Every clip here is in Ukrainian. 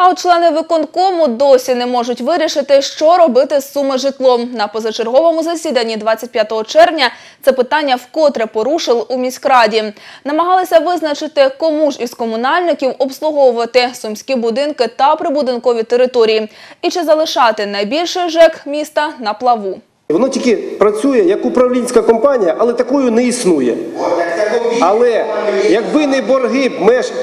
А от члени виконкому досі не можуть вирішити, що робити з суми житлом. На позачерговому засіданні 25 червня це питання вкотре порушили у міськраді. Намагалися визначити, кому ж із комунальників обслуговувати сумські будинки та прибудинкові території, і чи залишати найбільший ЖЕК міста на плаву. Воно тільки працює як управлінська компанія, але такою не існує. Але якби не борги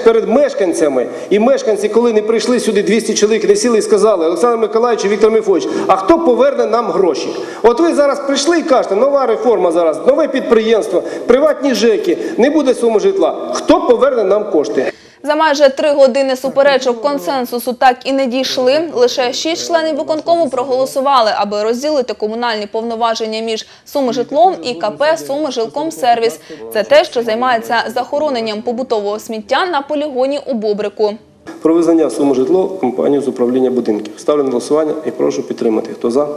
перед мешканцями, і мешканці, коли не прийшли сюди 200 чоловік, не сіли і сказали, Олександр Миколаївич Віктор Мефович, а хто поверне нам гроші? От ви зараз прийшли і кажете, нова реформа зараз, нове підприємство, приватні ЖЕКи, не буде суми житла. Хто поверне нам кошти? За майже три години суперечок консенсусу так і не дійшли. Лише шість членів виконкому проголосували, аби розділити комунальні повноваження між Сумижитлом і КП «Сумижилкомсервіс». Це те, що займається захороненням побутового сміття на полігоні у Бобрику. Про визнання суми житло компанію з управління будинків. Ставлю на голосування і прошу підтримати. Хто за?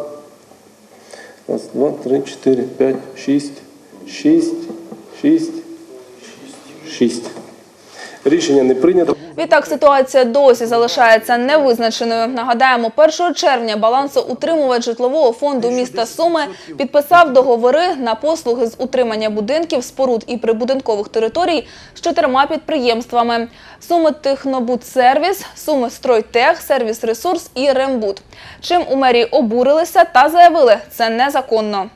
Раз, два, три, чотири, п'ять, шість, шість, шість, шість. Рішення не прийнято. Відтак ситуація досі залишається невизначеною. Нагадаємо, 1 червня балансоутримувач житлового фонду міста Суми підписав договори на послуги з утримання будинків, споруд і прибудинкових територій з чотирма підприємствами: Суми Технобудсервіс, Суми Стройтех, Сервіс Ресурс і Рембуд. Чим у мерії обурилися та заявили, це незаконно.